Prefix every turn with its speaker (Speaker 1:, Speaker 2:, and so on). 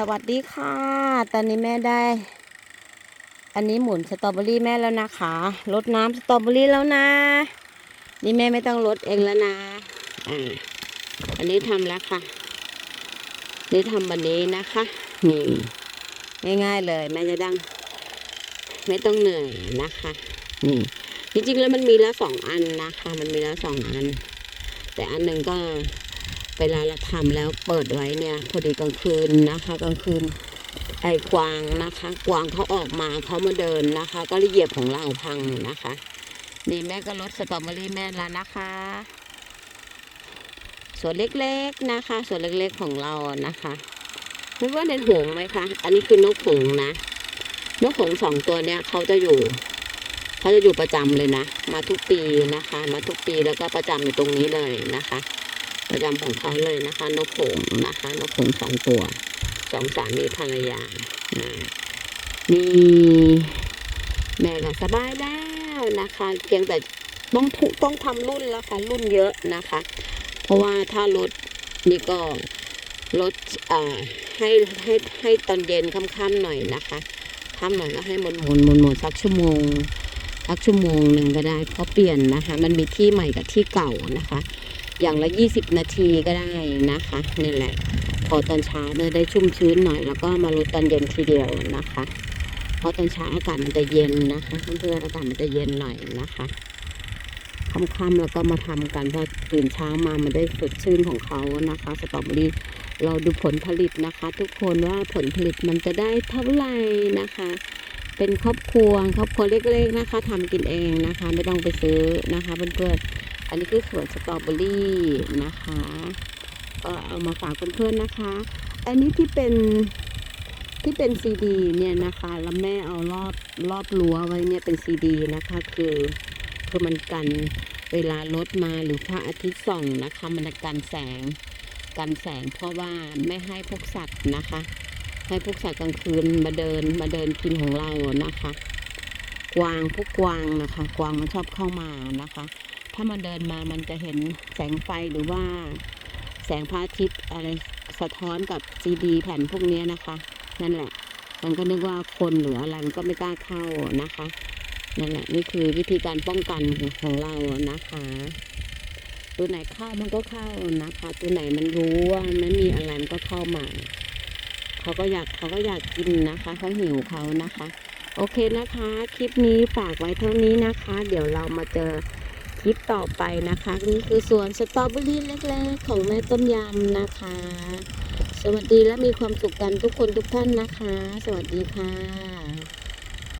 Speaker 1: สวัสดีค่ะ ตอนนี้แม่ได้ อันนี้หมุนสตรอเบอรี่แม่แล้วนะคะรดน้ำสตรอเบอรี่แล้วนะ นี่แม่ไม่ต้องรดเองแล้วนะอ่าอันนี้ทำแล้วค่ะ นี่ทำวันนี้นะคะนี่ง่ายๆเลยแม่จะดัง ไม่ต้องเหนื่อยนะคะนี่จริงๆแล้วมันมีแล้วสองอันนะคะ มันมีแล้วสองอัน แต่อันหนึ่งก็ เวลาเราทำแล้วเปิดไว้เนี่ยพอดีกลางคืนนะคะกลางคืนไอ้กวางนะคะกวางเขาออกมาเขามาเดินนะคะ ก็เลยเหยียบของเราพังนะคะ นี่แม่ก็ลดสตรอเบอรี่แม่แล้วนะคะส่วนเล็กๆนะคะ ส่วนเล็กๆของเรานะคะไม่ว่าเน้นหงไหมคะ อันนี้คือนกหงนะ นกหงส์สองตัวเนี่ยเขาจะอยู่เขาจะอยู่ประจำเลยนะ มาทุกปีนะคะ มาทุกปีแล้วก็ประจำอยู่ตรงนี้เลยนะคะ ประจำของเขาเลยนะคะ นกหงนะคะนกหงสองตัวสองสามีภรรยานะนี่แม่ก็สบายแล้วนะคะ เพียงแต่ต้องทุต้องทำรุ่นแล้วค่ะรุ่นเยอะนะคะ เพราะว่าถ้ารถนี่ก็รถอ่าให้ให้ให้ตอนเย็นค่ำๆหน่อยนะคะค่ำหน่อยก็ให้หมุนหมนหมุนหมุนสักชั่วโมงสักชั่วโมงหนึ่งก็ได้เพราะเปลี่ยนนะคะ มันมีที่ใหม่กับที่เก่านะคะ อย่างละ 20 นาทีก็ได้นะคะนี่แหละ พอตอนเช้าเนี่ยได้ชุ่มชื้นหน่อย แล้วก็มาลดตอนเย็นทีเดียวนะคะ เพราะตอนเช้าอากาศมันจะเย็นนะคะ เพื่อนๆอากาศมันจะเย็นหน่อยนะคะค่ำๆแล้วก็มาทำกันพอตื่นเช้ามามันได้สดชื่นของเขานะคะสตรอเบอรี่เราดูผลผลิตนะคะ ทุกคนว่าผลผลิตมันจะได้เท่าไหร่นะคะ เป็นครอบครัวครอบครัวเล็กๆนะคะทำกินเองนะคะ ไม่ต้องไปซื้อนะคะเพื่อนๆ อันนี้คือสวนสตรอเบอรี่นะคะก็เอามาฝากเพื่อนๆนะคะ อันนี้ที่เป็นที่เป็นซีดีเนี่ยนะคะแล้วแม่เอารอบรอบรั้วไว้เนี่ยเป็นซีดีนะคะ คือคือมันกันเวลารถมาหรือพระอาทิตย์ส่องนะคะ มันจะกันแสงกันแสงเพราะว่าไม่ให้พวกสัตว์นะคะ ให้พวกสัตว์กลางคืนมาเดินมาเดินกินของเรานะคะ กวางพวกกวางนะคะ กวางมันชอบเข้ามานะคะ ถ้ามันเดินมามันจะเห็นแสงไฟหรือว่าแสงพระอาทิตย์อะไรสะท้อนกับซีดีแผ่นพวกนี้นะคะ นั่นแหละ มันก็นึกว่าคนหรืออะไรมันก็ไม่กล้าเข้านะคะ นั่นแหละนี่คือวิธีการป้องกันของเรานะคะ ตัวไหนเข้ามันก็เข้านะคะ ตัวไหนมันรู้ว่ามันไม่มีอะไรมันก็เข้ามาเขาก็อยากเขาก็อยากกินนะคะเขาหิวเขานะคะ โอเคนะคะ คลิปนี้ฝากไว้เท่านี้นะคะ เดี๋ยวเรามาเจอ ลิปต่อไปนะคะ นี่คือสวนสตรอเบอรี่เล็กๆ ของแม่ต้มยำนะคะ สวัสดีและมีความสุขกันทุกคนทุกท่านนะคะ สวัสดีค่ะ